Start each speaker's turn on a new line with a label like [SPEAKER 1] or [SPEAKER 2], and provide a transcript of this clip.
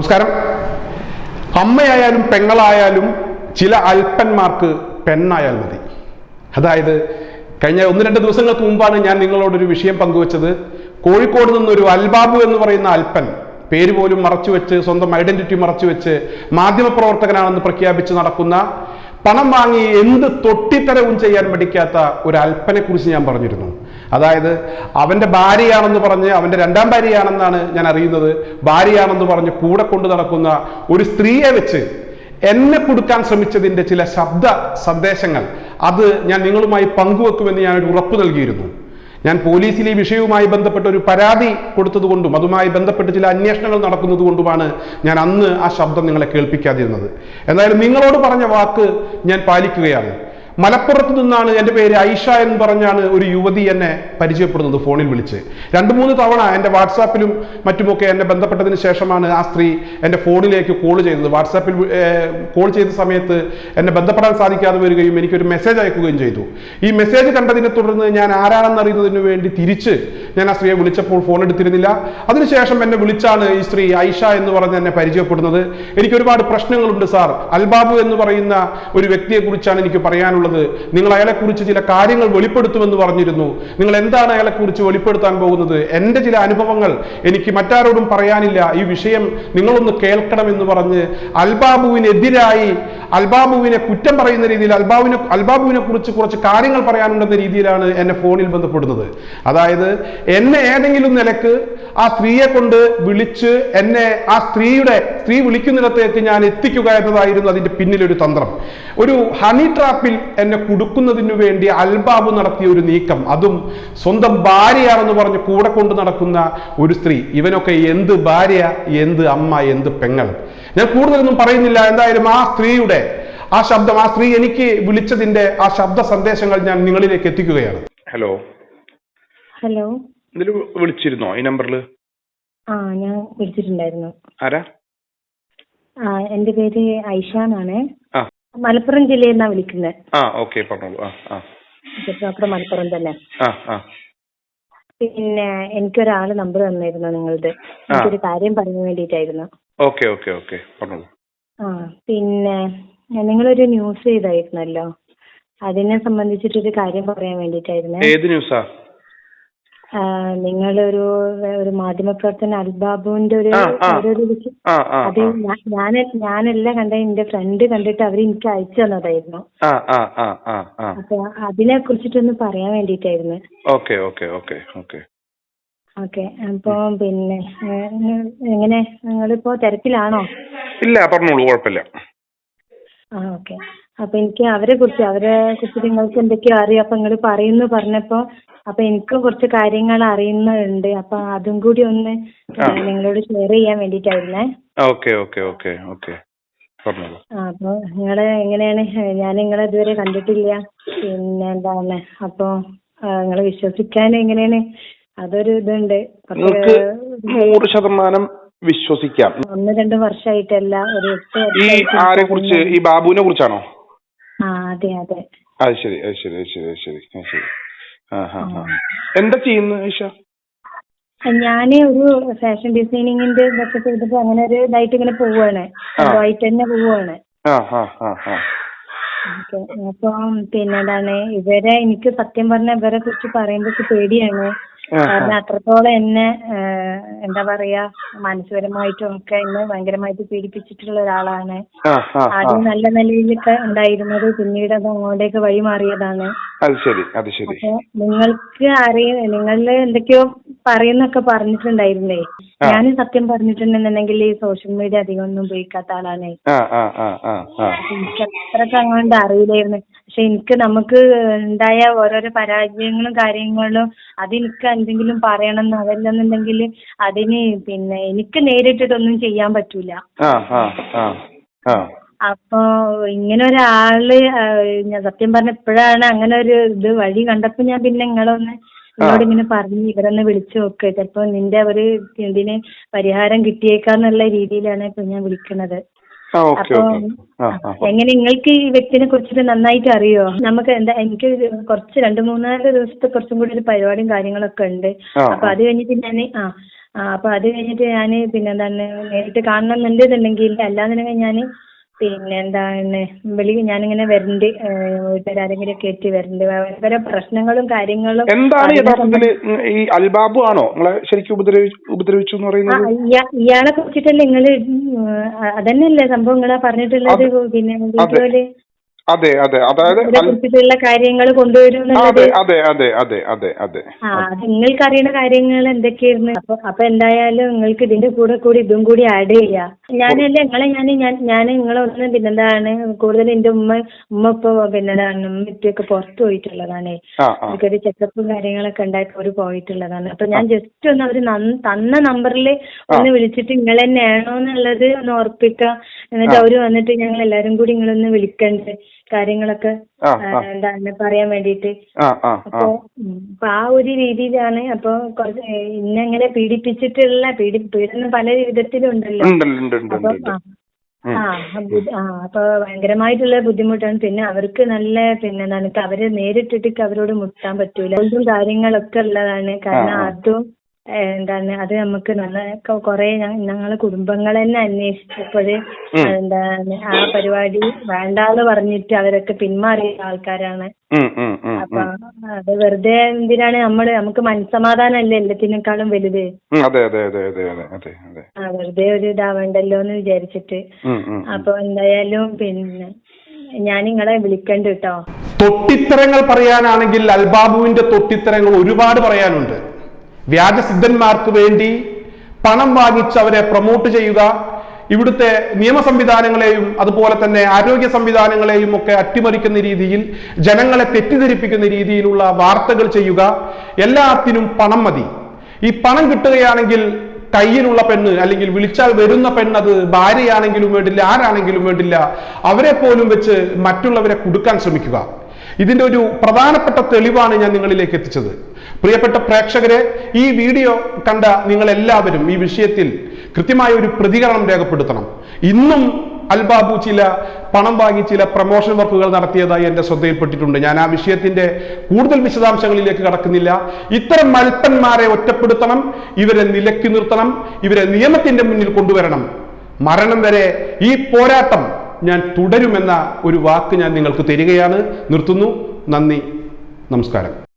[SPEAKER 1] നമസ്കാരം. അമ്മയായാലും പെങ്ങളായാലും ചില അല്പന്മാർക്ക് പെണ്ണായാൽ മതി. അതായത് കഴിഞ്ഞ ഒന്ന് രണ്ട് ദിവസങ്ങൾക്ക് മുമ്പാണ് ഞാൻ നിങ്ങളോടൊരു വിഷയം പങ്കുവച്ചത്. കോഴിക്കോട് നിന്നൊരു അൽബാബു എന്ന് പറയുന്ന അല്പൻ പേര് പോലും മറച്ചു വെച്ച് സ്വന്തം ഐഡന്റിറ്റി മറച്ചു മറച്ചുവെച്ച് മാധ്യമപ്രവർത്തകനാണെന്ന് പ്രഖ്യാപിച്ച് നടക്കുന്ന പണം വാങ്ങി എന്ത് തൊട്ടിത്തരവും ചെയ്യാൻ പഠിക്കാത്ത ഒരു അല്പനെ കുറിച്ച് ഞാൻ പറഞ്ഞിരുന്നു. അതായത് അവന്റെ ഭാര്യയാണെന്ന് പറഞ്ഞ് അവന്റെ രണ്ടാം ഭാര്യയാണെന്നാണ് ഞാൻ അറിയുന്നത്. ഭാര്യയാണെന്ന് പറഞ്ഞ് കൂടെ കൊണ്ട് നടക്കുന്ന ഒരു സ്ത്രീയെ വെച്ച് എന്നെ കൊടുക്കാൻ ശ്രമിച്ചതിന്റെ ചില ശബ്ദ സന്ദേശങ്ങൾ അത് ഞാൻ നിങ്ങളുമായി പങ്കുവെക്കുമെന്ന് ഞാനൊരു ഉറപ്പ് നൽകിയിരുന്നു. ഞാൻ പോലീസിൽ ഈ വിഷയവുമായി ബന്ധപ്പെട്ട ഒരു പരാതി കൊടുത്തതുകൊണ്ടും അതുമായി ബന്ധപ്പെട്ട് ചില അന്വേഷണങ്ങൾ നടക്കുന്നത് കൊണ്ടുമാണ് ഞാൻ അന്ന് ആ ശബ്ദം നിങ്ങളെ കേൾപ്പിക്കാതിരുന്നത്. എന്തായാലും നിങ്ങളോട് പറഞ്ഞ വാക്ക് ഞാൻ പാലിക്കുകയാണ്. മലപ്പുറത്ത് നിന്നാണ് എന്റെ പേര് ഐഷ എന്ന് പറഞ്ഞാണ് ഒരു യുവതി എന്നെ പരിചയപ്പെടുന്നത് ഫോണിൽ വിളിച്ച്. രണ്ട് മൂന്ന് തവണ എന്റെ വാട്സാപ്പിലും മറ്റുമൊക്കെ എന്നെ ബന്ധപ്പെട്ടതിന് ശേഷമാണ് ആ സ്ത്രീ എന്റെ ഫോണിലേക്ക് കോൾ ചെയ്തത്. വാട്സാപ്പിൽ കോൾ ചെയ്ത സമയത്ത് എന്നെ ബന്ധപ്പെടാൻ സാധിക്കാതെ വരികയും എനിക്കൊരു മെസ്സേജ് അയക്കുകയും ചെയ്തു. ഈ മെസ്സേജ് കണ്ടതിനെ തുടർന്ന് ഞാൻ ആരാണെന്ന് അറിയുന്നതിന് വേണ്ടി തിരിച്ച് ഞാൻ ആ സ്ത്രീയെ വിളിച്ചപ്പോൾ ഫോൺ എടുത്തിരുന്നില്ല. അതിനുശേഷം എന്നെ വിളിച്ചാണ് ഈ സ്ത്രീ ഐഷ എന്ന് പറഞ്ഞ് എന്നെ പരിചയപ്പെടുന്നത്. എനിക്ക് ഒരുപാട് പ്രശ്നങ്ങളുണ്ട് സാർ. അൽബാബു എന്ന് പറയുന്ന ഒരു വ്യക്തിയെ കുറിച്ചാണ് എനിക്ക് പറയാനുള്ളത്. നിങ്ങൾ അയാളെക്കുറിച്ച് ചില കാര്യങ്ങൾ വെളിപ്പെടുത്തുമെന്ന് പറഞ്ഞിരുന്നു. നിങ്ങൾ എന്താണ് അയാളെക്കുറിച്ച് വെളിപ്പെടുത്താൻ പോകുന്നത്? എന്റെ ചില അനുഭവങ്ങൾ എനിക്ക് മറ്റാരോടും പറയാനില്ല. ഈ വിഷയം നിങ്ങളൊന്ന് കേൾക്കണം എന്ന് പറഞ്ഞ് അൽബാബുവിനെതിരായി അൽബാബുവിനെ കുറ്റം പറയുന്ന രീതിയിൽ അൽബാബുവിനെ അൽബാബുവിനെ കുറിച്ച് കുറച്ച് കാര്യങ്ങൾ പറയാനുണ്ടെന്ന രീതിയിലാണ് എന്നെ ഫോണിൽ ബന്ധപ്പെടുന്നത്. അതായത് എന്നെ ഏതെങ്കിലും നിലയ്ക്ക് ആ സ്ത്രീയെ കൊണ്ട് വിളിച്ച് എന്നെ ആ സ്ത്രീയുടെ സ്ത്രീ വിളിക്കുന്നിടത്തേക്ക് ഞാൻ എത്തിക്കുക എന്നതായിരുന്നു അതിന്റെ പിന്നിലൊരു തന്ത്രം. ഒരു ഹണി ട്രാപ്പിൽ എന്നെ കുടുക്കുന്നതിനു വേണ്ടി അൽബാബു നടത്തിയ ഒരു നീക്കം. അതും സ്വന്തം ഭാര്യയാണെന്ന് പറഞ്ഞ് കൂടെ കൊണ്ട് നടക്കുന്ന ഒരു സ്ത്രീ. ഇവനൊക്കെ എന്ത് ഭാര്യ എന്ത് അമ്മ എന്ത് പെങ്ങൾ? ഞാൻ കൂടുതലൊന്നും പറയുന്നില്ല. എന്തായാലും ആ സ്ത്രീയുടെ ആ ശബ്ദം ആ സ്ത്രീ എനിക്ക് വിളിച്ചതിന്റെ ആ ശബ്ദ സന്ദേശങ്ങൾ ഞാൻ നിങ്ങളിലേക്ക് എത്തിക്കുകയാണ്.
[SPEAKER 2] ഹലോ
[SPEAKER 3] ഹലോ
[SPEAKER 2] ഇതിൽ വിളിച്ചിരുന്നോ? ഈ നമ്പറിൽ
[SPEAKER 3] ആ ഞാൻ വിളിച്ചിട്ടുണ്ടായിരുന്നു.
[SPEAKER 2] ആരാ?
[SPEAKER 3] ആ എന്റെ പേര് ഐഷ എന്നാണ്
[SPEAKER 2] ആ.
[SPEAKER 3] മലപ്പുറം ജില്ലയിൽ നിന്നാണ് വിളിക്കുന്നത്
[SPEAKER 2] ആ ഓക്കെ പറഞ്ഞോളൂ. ആ ആ.
[SPEAKER 3] പ്രോപ്പർ മലപ്പുറം തന്നെ.
[SPEAKER 2] ആ ആ.
[SPEAKER 3] പിന്നെ എനിക്കൊരാൾ നമ്പർ തന്നിരുന്നു നിങ്ങളുടെ. എനിക്കൊരു കാര്യം പറയാൻ വേണ്ടിയിട്ടായിരുന്നു.
[SPEAKER 2] ഓക്കെ ഓക്കെ ഓക്കെ പറഞ്ഞോളൂ.
[SPEAKER 3] ആ പിന്നെ നിങ്ങളൊരു ന്യൂസ് ചെയ്തായിരുന്നല്ലോ? അതിനെ സംബന്ധിച്ചിട്ടൊരു കാര്യം പറയാൻ വേണ്ടിയിട്ടായിരുന്നു.
[SPEAKER 2] ഏത് ന്യൂസാ?
[SPEAKER 3] നിങ്ങളൊരു ഒരു മാധ്യമപ്രവർത്തന അൽബാബുവിന്റെ ഒരു അത് ഞാൻ ഞാനല്ല കണ്ട എന്റെ ഫ്രണ്ട് കണ്ടിട്ട് അവർ എനിക്ക് അയച്ചു തന്നതായിരുന്നു. അപ്പൊ അതിനെ കുറിച്ചിട്ടൊന്ന് പറയാൻ വേണ്ടിട്ടായിരുന്നു
[SPEAKER 2] okay okay okay okay.
[SPEAKER 3] Okay അപ്പൊ പിന്നെ എങ്ങനെ? നിങ്ങളിപ്പോ തിരക്കിലാണോ?
[SPEAKER 2] ഇല്ല പറഞ്ഞോളൂ കുഴപ്പമില്ല.
[SPEAKER 3] ആ ഓക്കെ. അപ്പൊ എനിക്ക് അവരെ കുറിച്ച് അവരെ കുറിച്ച് നിങ്ങൾക്ക് എന്തൊക്കെയോ അറിയാം. അപ്പൊ നിങ്ങൾ പറയുന്നു പറഞ്ഞപ്പോ അപ്പൊ എനിക്കും കുറച്ച് കാര്യങ്ങൾ അറിയുന്നുണ്ട്. അപ്പൊ അതും കൂടി ഒന്ന് നിങ്ങളോട് ഷെയർ ചെയ്യാൻ വേണ്ടിയിട്ടായിരുന്നേ.
[SPEAKER 2] Okay okay okay okay. പറഞ്ഞോളൂ.
[SPEAKER 3] അപ്പൊ നിങ്ങൾ എങ്ങനെയാണ്? ഞാൻ നിങ്ങളെ ഇതുവരെ കണ്ടിട്ടില്ല. പിന്നെ എന്താണ്? അപ്പൊ നിങ്ങളെ വിശ്വസിക്കാൻ എങ്ങനെയാണ്? അതൊരു ഇതുണ്ട്. കുറച്ച്
[SPEAKER 2] നൂറ് ശതമാനം വിശ്വസിക്കാം.
[SPEAKER 3] ഒന്ന് രണ്ട് വർഷമായിട്ടല്ല ഒരു എട്ട്
[SPEAKER 2] ഈ
[SPEAKER 3] വർഷമായിട്ട്
[SPEAKER 2] ആരെ കുറിച്ച് ഈ ബാബുവിനെ കുറിച്ചാണോ?
[SPEAKER 3] അതെ അതെ.
[SPEAKER 2] അത് ശരി അത് ശരി അത് ശരി അത് ശരി അത് ശരി. ആ ഹാ ഹാ എന്താ ചെയ്യുന്നത് ഐഷ
[SPEAKER 3] ഞാൻ ഒരു ഫാഷൻ ഡിസൈനിങ്ങിന്റെ ഇതൊക്കെ ചെയ്തിട്ട് അങ്ങനെ ഒരു ഇതായിട്ട് ഇങ്ങനെ പോവാണ്. സ്വന്തമായിട്ട് തന്നെ പോവാണ്.
[SPEAKER 2] ആ ഹാ ഹാ ഹാ
[SPEAKER 3] അപ്പം പിന്നെ എന്താണ് ഇവരെ എനിക്ക് സത്യം പറഞ്ഞ ഇവരെ കുറിച്ച് പറയുമ്പോ പേടിയാണ്. കാരണം അത്രത്തോളം എന്നെ ഏഹ്, എന്താ പറയാ മാനസികപരമായിട്ടും ഒക്കെ എന്നെ ഭയങ്കരമായിട്ട് പീഡിപ്പിച്ചിട്ടുള്ള ഒരാളാണ്. ആദ്യം നല്ല നിലയിലൊക്കെ ഉണ്ടായിരുന്നത് പിന്നീട് അത് അങ്ങോട്ടേക്ക് വഴി മാറിയതാണ്.
[SPEAKER 2] അത് ശരി അത് ശരി.
[SPEAKER 3] അപ്പൊ നിങ്ങൾക്ക് അറിയ നിങ്ങളിൽ എന്തൊക്കെയോ പറയുന്നൊക്കെ പറഞ്ഞിട്ടുണ്ടായിരുന്നേ. ഞാൻ സത്യം പറഞ്ഞിട്ടുണ്ടെന്നുണ്ടെങ്കിൽ ഈ സോഷ്യൽ മീഡിയ അധികം ഒന്നും ഉപയോഗിക്കാത്ത ആളാണ്. അത്രയ്ക്ക് അങ്ങോട്ട് അറിയില്ലായിരുന്നു. പക്ഷെ എനിക്ക് നമുക്ക് ഉണ്ടായ ഓരോരോ പരാജയങ്ങളും കാര്യങ്ങളും അതെനിക്ക് എന്തെങ്കിലും പറയണം എന്ന് അതല്ലെന്നുണ്ടെങ്കിൽ അതിന് പിന്നെ എനിക്ക് നേരിട്ടിട്ടൊന്നും ചെയ്യാൻ പറ്റൂല. അപ്പൊ ഇങ്ങനെ ഒരാൾ ഞാൻ സത്യം പറഞ്ഞ ഇപ്പോഴാണ് അങ്ങനെ ഒരു ഇത് വഴി കണ്ടപ്പോ ഞാൻ പിന്നെ നിങ്ങളൊന്ന് എന്നോട് ഇങ്ങനെ പറഞ്ഞ് ഇവരൊന്ന് വിളിച്ചു നോക്ക്. ചിലപ്പോ നിന്റെ ഒരു ഇതിന് പരിഹാരം കിട്ടിയേക്കാന്നുള്ള രീതിയിലാണ് ഇപ്പൊ ഞാൻ
[SPEAKER 2] ഓക്കെ
[SPEAKER 3] അപ്പൊ എങ്ങനെ നിങ്ങൾക്ക് ഈ വ്യക്തിനെ കുറിച്ചിട്ട് നന്നായിട്ട് അറിയോ? നമുക്ക് എന്താ എനിക്ക് കുറച്ച് രണ്ട് മൂന്നാൽ ദിവസത്തെ കുറച്ചും കൂടി ഒരു പരിപാടിയും കാര്യങ്ങളൊക്കെ ഉണ്ട്. അപ്പൊ അത് കഴിഞ്ഞിട്ട് ഞാൻ ആ ആ അപ്പൊ അത് കഴിഞ്ഞിട്ട് ഞാൻ പിന്നെ എന്താണ് നേരിട്ട് കാണണം എന്നുണ്ടെന്നുണ്ടെങ്കിൽ അല്ലാന്നുണ്ടെങ്കിൽ ഞാൻ പിന്നെ എന്താണ് വെളി ഞാനിങ്ങനെ വരണ്ട് വീട്ടുകാരെങ്കിലും ഒക്കെ എത്തി വരണ്ട്. ഭയങ്കര പ്രശ്നങ്ങളും കാര്യങ്ങളും
[SPEAKER 2] എന്താണ് ഈ അൽബാബു ആണോ? നിങ്ങളെ ശരിക്കും ഉപദ്രവിച്ചു എന്ന് പറയുന്നത്?
[SPEAKER 3] ഇയാ- ഇയാളെ കുറിച്ചിട്ടല്ലേ നിങ്ങൾ അതന്നെയല്ലേ സംഭവം നിങ്ങളാ പറഞ്ഞിട്ടുള്ളത് പിന്നെ വീഡിയോയിൽ
[SPEAKER 2] അതെ അതെ. അതായത്
[SPEAKER 3] കുറിച്ചിട്ടുള്ള കാര്യങ്ങൾ കൊണ്ടുവരും
[SPEAKER 2] അതെ അതെ അതെ അതെ അതെ അതെ.
[SPEAKER 3] നിങ്ങൾക്ക് അറിയുന്ന കാര്യങ്ങൾ എന്തൊക്കെയായിരുന്നു? അപ്പൊ അപ്പൊ എന്തായാലും നിങ്ങൾക്ക് ഇതിന്റെ കൂടെ കൂടി ഇതും കൂടി ആഡ് ചെയ്യാം. ഞാനല്ലേ നിങ്ങളെ ഞാൻ ഞാൻ ഞാൻ നിങ്ങളെ ഒന്ന് പിന്നെന്താണ് കൂടുതൽ എന്റെ ഉമ്മ ഉമ്മ ഇപ്പൊ പിന്നെന്താണ് ഉമ്മ ഇപ്പൊക്കെ പുറത്തു പോയിട്ടുള്ളതാണേ. എനിക്കൊരു ചെക്കപ്പും കാര്യങ്ങളൊക്കെ ഉണ്ടായിട്ട് അവർ പോയിട്ടുള്ളതാണ്. അപ്പൊ ഞാൻ ജസ്റ്റ് ഒന്ന് അവർ തന്ന നമ്പറിൽ ഒന്ന് വിളിച്ചിട്ട് നിങ്ങൾ തന്നെയാണോ എന്നുള്ളത് ഒന്ന് ഉറപ്പിക്കാം. എന്നിട്ട് അവർ വന്നിട്ട് ഞങ്ങൾ എല്ലാരും കൂടി നിങ്ങളൊന്ന് വിളിക്കണ്ട് കാര്യങ്ങളൊക്കെ. എന്താണ് പറയാൻ വേണ്ടിയിട്ട് അപ്പൊ അപ്പൊ ആ ഒരു രീതിയിലാണ് അപ്പൊ കുറച്ച് ഇന്നെങ്ങനെ പീഡിപ്പിച്ചിട്ടുള്ള പീഡി പീഡനം പല വിധത്തിലുണ്ടല്ലോ. അപ്പൊ ആ ആ അപ്പൊ ഭയങ്കരമായിട്ടുള്ള ബുദ്ധിമുട്ടാണ്. പിന്നെ അവർക്ക് നല്ല പിന്നെ നമുക്ക് അവരെ നേരിട്ടിട്ട് അവരോട് മുട്ടാൻ പറ്റൂല. കാര്യങ്ങളൊക്കെ ഉള്ളതാണ്. കാരണം. അതും എന്താണ് അത് നമുക്ക് നല്ല കുറെ ഞങ്ങളെ കുടുംബങ്ങൾ തന്നെ അന്വേഷിച്ചപ്പോഴ്
[SPEAKER 2] ഉം.
[SPEAKER 3] എന്താണ് ആ പരിപാടി വേണ്ടാന്ന് പറഞ്ഞിട്ട് അവരൊക്കെ പിന്മാറിയ ആൾക്കാരാണ് അപ്പൊ. അത് വെറുതെ എന്തിനാണ് നമ്മൾ നമുക്ക് മനസ്സമാധാനമല്ലേ എല്ലാത്തിനേക്കാളും വലുത്
[SPEAKER 2] ഉം, അതെ അതെ അതെ അതെ അതെ അതെ അതെ
[SPEAKER 3] ആ വെറുതെ ഒരു ഇതാവണ്ടല്ലോ എന്ന് വിചാരിച്ചിട്ട്. അപ്പൊ എന്തായാലും പിന്നെ ഞാൻ നിങ്ങളെ വിളിക്കണ്ട് കേട്ടോ
[SPEAKER 1] തൊട്ടിത്തരങ്ങൾ പറയാനാണെങ്കിൽ അൽബാബുവിന്റെ തൊട്ടിത്തരങ്ങൾ ഒരുപാട് പറയാനുണ്ട് വ്യാജസിദ്ധന്മാർക്ക് വേണ്ടി പണം വാങ്ങിച്ച് അവരെ പ്രൊമോട്ട് ചെയ്യുക. ഇവിടുത്തെ നിയമ സംവിധാനങ്ങളെയും അതുപോലെ തന്നെ ആരോഗ്യ സംവിധാനങ്ങളെയും ഒക്കെ അട്ടിമറിക്കുന്ന രീതിയിൽ ജനങ്ങളെ തെറ്റിദ്ധരിപ്പിക്കുന്ന രീതിയിലുള്ള വാർത്തകൾ ചെയ്യുക. എല്ലാത്തിനും പണം മതി. ഈ പണം കിട്ടുകയാണെങ്കിൽ കയ്യിലുള്ള പെണ്ണ് അല്ലെങ്കിൽ വിളിച്ചാൽ വരുന്ന പെണ്ണ് അത് ഭാര്യയാണെങ്കിലും വേണ്ടില്ല ആരാണെങ്കിലും വേണ്ടില്ല അവരെ പോലും വെച്ച് മറ്റുള്ളവരെ കൊടുക്കാൻ ശ്രമിക്കുക. ഇതിന്റെ ഒരു പ്രധാനപ്പെട്ട തെളിവാണ് ഞാൻ നിങ്ങളിലേക്ക് എത്തിച്ചത്. പ്രിയപ്പെട്ട പ്രേക്ഷകരെ ഈ വീഡിയോ കണ്ട നിങ്ങൾ എല്ലാവരും ഈ വിഷയത്തിൽ കൃത്യമായ ഒരു പ്രതികരണം രേഖപ്പെടുത്തണം. ഇന്നും അൽബാബു ചില പണം വാങ്ങി ചില പ്രൊമോഷൻ വർക്കുകൾ നടത്തിയതായി എന്റെ ശ്രദ്ധയിൽപ്പെട്ടിട്ടുണ്ട്. ഞാൻ ആ വിഷയത്തിന്റെ കൂടുതൽ വിശദാംശങ്ങളിലേക്ക് കടക്കുന്നില്ല. ഇത്തരം മൽപ്പന്മാരെ ഒറ്റപ്പെടുത്തണം ഇവരെ നിലക്കി നിർത്തണം ഇവരെ നിയമത്തിന്റെ മുന്നിൽ കൊണ്ടുവരണം. മരണം വരെ ഈ പോരാട്ടം ഞാൻ തുടരുമെന്ന ഒരു വാക്ക് ഞാൻ നിങ്ങൾക്ക് തരികയാണ്. നിർത്തുന്നു. നന്ദി. നമസ്കാരം.